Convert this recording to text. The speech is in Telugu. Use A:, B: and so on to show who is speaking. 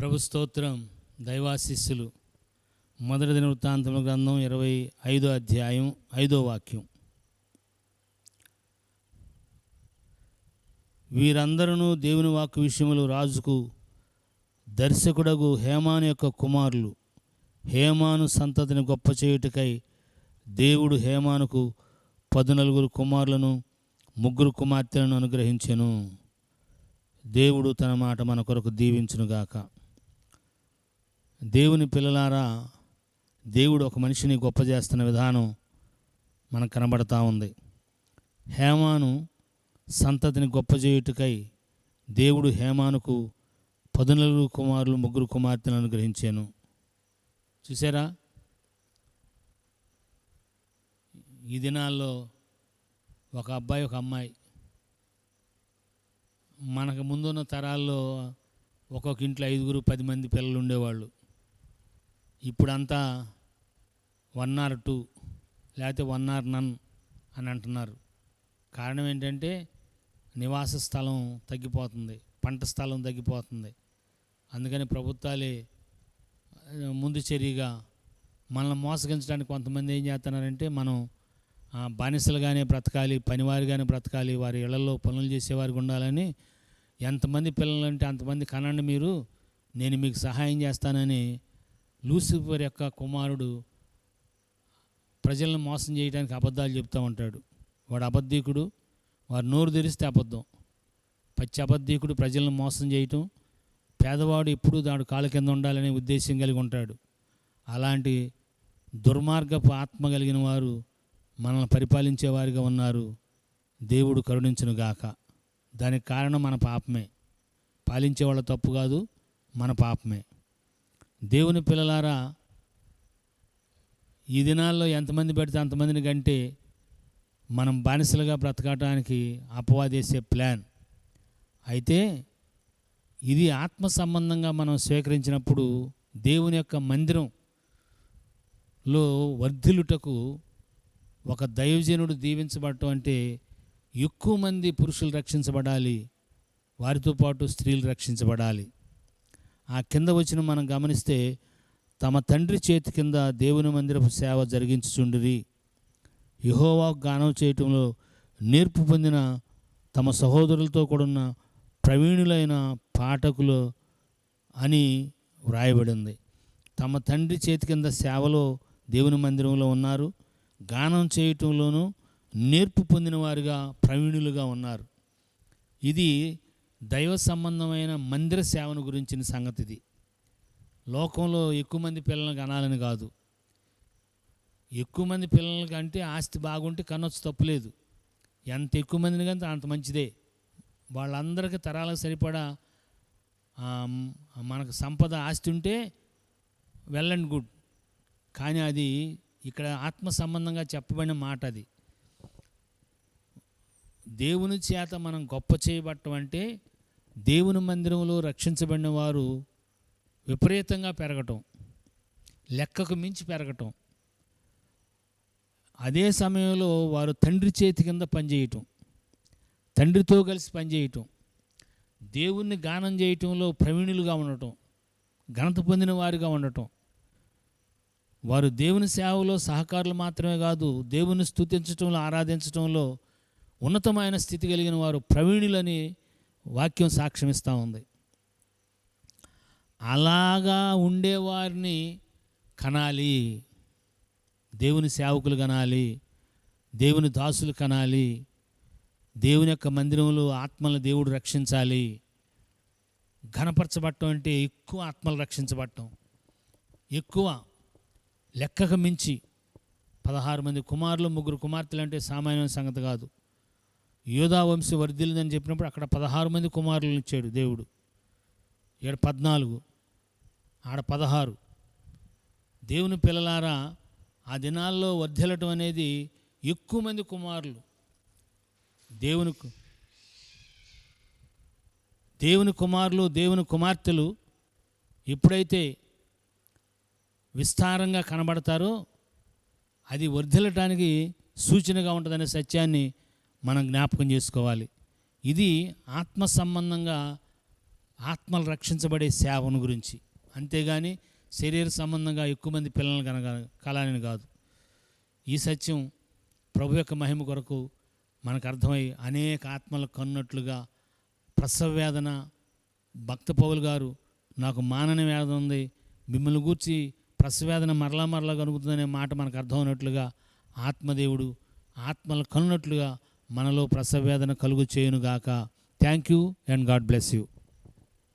A: ప్రభు స్తోత్రం దైవాశిస్సులు. మొదటి దిన వృత్తాంతముల గ్రంథం ఇరవై ఐదో అధ్యాయం ఐదో వాక్యం. వీరందరూ దేవుని వాక్కు విషయములు రాజుకు దర్శకుడగు హేమాను యొక్క కుమారులు. హేమాను సంతతిని గొప్ప చేయుటకై దేవుడు హేమానుకు పదునలుగురు కుమారులను ముగ్గురు కుమార్తెలను అనుగ్రహించెను. దేవుడు తన మాట మన కొరకు దీవించునుగాక. దేవుని పిల్లలారా దేవుడు ఒక మనిషిని గొప్ప చేస్తున్న విధానం మనకు కనబడతా ఉంది. హేమాను సంతతిని గొప్ప చేయుటకై దేవుడు హేమానుకు పదునలుగురు కుమారులు ముగ్గురు కుమార్తెలను అనుగ్రహించాను. చూసారా? ఈ దినాల్లో ఒక అబ్బాయి ఒక అమ్మాయి మనకు ముందున్న తరాల్లో ఒక్కొక్క ఇంట్లో ఐదుగురు పది మంది పిల్లలు ఉండేవాళ్ళు. ఇప్పుడంతా వన్ ఆర్ టూ లేకపోతే వన్ ఆర్ నన్ అని అంటున్నారు. కారణం ఏంటంటే నివాస స్థలం తగ్గిపోతుంది పంట స్థలం తగ్గిపోతుంది. అందుకని ప్రభుత్వాలే ముందు చర్యగా మనల్ని మోసగించడానికి కొంతమంది ఏం చేస్తున్నారంటే మనం బానిసలుగానే బ్రతకాలి పనివారిగానే బ్రతకాలి వారి ఇళ్ళలో పనులు చేసేవారికి ఉండాలని ఎంతమంది పిల్లలంటే అంతమంది కనండి మీరు నేను మీకు సహాయం చేస్తానని లూసిఫర్ యొక్క కుమారుడు ప్రజలను మోసం చేయడానికి అబద్ధాలు చెప్తూ ఉంటాడు. వాడు అబద్ధీకుడు వారు నోరు తెరిస్తే అబద్ధం. పచ్చి అబద్ధీకుడు ప్రజలను మోసం చేయటం పేదవాడు ఎప్పుడూ దాడు కాళ్ళ కింద ఉండాలనే ఉద్దేశం కలిగి ఉంటాడు. అలాంటి దుర్మార్గపు ఆత్మ కలిగిన వారు మనల్ని పరిపాలించేవారిగా ఉన్నారు. దేవుడు కరుణించును గాక. దానికి కారణం మన పాపమే. పాలించే వాళ్ళ తప్పు కాదు మన పాపమే. దేవుని పిల్లలారా ఈ దినాల్లో ఎంతమంది పెడితే అంతమందిని కంటే మనం బానిసలుగా బ్రతకటానికి అపవాదేసే ప్లాన్. అయితే ఇది ఆత్మ సంబంధంగా మనం స్వీకరించినప్పుడు దేవుని యొక్క మందిరంలో వర్ధిల్లుటకు ఒక దైవజనుడు దీవించబడటం అంటే ఎక్కువ మంది పురుషులు రక్షించబడాలి వారితో పాటు స్త్రీలు రక్షించబడాలి. ఆ కింద వచ్చిన మనం గమనిస్తే తమ తండ్రి చేతి కింద దేవుని మందిరపు సేవ జరిగించుచుండిరి. యహోవా గానం చేయటంలో నేర్పు పొందిన తమ సహోదరులతో కూడున్న ప్రవీణులైన పాఠకులు అని వ్రాయబడింది. తమ తండ్రి చేతి కింద సేవలో దేవుని మందిరంలో ఉన్నారు. గానం చేయటంలోనూ నేర్పు పొందిన వారుగా ప్రవీణులుగా ఉన్నారు. ఇది దైవ సంబంధమైన మందిర సేవను గురించిన సంగతి ఇది లోకంలో ఎక్కువ మంది పిల్లల్ని కనాలని కాదు. ఎక్కువ మంది పిల్లలకి అంటే ఆస్తి బాగుంటే కనొచ్చు తప్పులేదు ఎంత ఎక్కువ మందిని కంటే అంత మంచిదే. వాళ్ళందరికీ తరాలకు సరిపడా మనకు సంపద ఆస్తి ఉంటే వెల్ అండ్ గుడ్. కానీ అది ఇక్కడ ఆత్మ సంబంధంగా చెప్పబడిన మాట అది. దేవుని చేత మనం గొప్ప చేయబట్టం అంటే దేవుని మందిరంలో రక్షించబడిన వారు విపరీతంగా పెరగటం లెక్కకు మించి పెరగటం. అదే సమయంలో వారు తండ్రి చేతి కింద పనిచేయటం తండ్రితో కలిసి పనిచేయటం దేవుణ్ణి గానం చేయటంలో ప్రవీణులుగా ఉండటం ఘనత పొందిన వారిగా ఉండటం. వారు దేవుని సేవలో సహకారులు మాత్రమే కాదు దేవుని స్తుతించటంలో ఆరాధించటంలో ఉన్నతమైన స్థితి కలిగిన వారు ప్రవీణులని వాక్యం సాక్ష్యమిస్తూ ఉంది. అలాగా ఉండేవారిని కనాలి. దేవుని సేవకులు కనాలి. దేవుని దాసులు కనాలి. దేవుని యొక్క మందిరంలో ఆత్మలను దేవుడు రక్షించాలి. ఘనపరచబట్టం అంటే ఎక్కువ ఆత్మలు రక్షించబట్టం ఎక్కువ లెక్కకు మించి పదహారు మంది కుమారులు ముగ్గురు కుమార్తెలు అంటే సామాన్య సంగతి కాదు. యోధా వంశం వర్ధిల్లిందని చెప్పినప్పుడు అక్కడ పదహారు మంది కుమారులను ఇచ్చాడు దేవుడు. ఇక్కడ పద్నాలుగు ఆడ పదహారు. దేవుని పిల్లలారా ఆ దినాల్లో వర్ధిల్లటం అనేది ఎక్కువ మంది కుమారులు. దేవుని కు- దేవుని కుమారులు దేవుని కుమార్తెలు ఎప్పుడైతే విస్తారంగా కనబడతారో అది వర్ధిల్లటానికి సూచనగా ఉంటుందనే సత్యాన్ని మనం జ్ఞాపకం చేసుకోవాలి. ఇది ఆత్మ సంబంధంగా ఆత్మలు రక్షించబడే సేవను గురించి. అంతేగాని శరీర సంబంధంగా ఎక్కువ మంది పిల్లలను కనగ కలాలని కాదు. ఈ సత్యం ప్రభు యొక్క మహిమ కొరకు మనకు అర్థమై అనేక ఆత్మలు కన్నట్లుగా ప్రసవ వేదన భక్త పౌలు గారు నాకు మానని వేదన ఉంది మిమ్మల్ని గూర్చి ప్రసవేదన మరలా మరలా కలుగుతుందనే మాట మనకు అర్థం అయినట్లుగా ఆత్మదేవుడు ఆత్మలు కన్నట్లుగా మనలో ప్రసవేదన కలుగు చేయునుగాక. Thank you and God bless you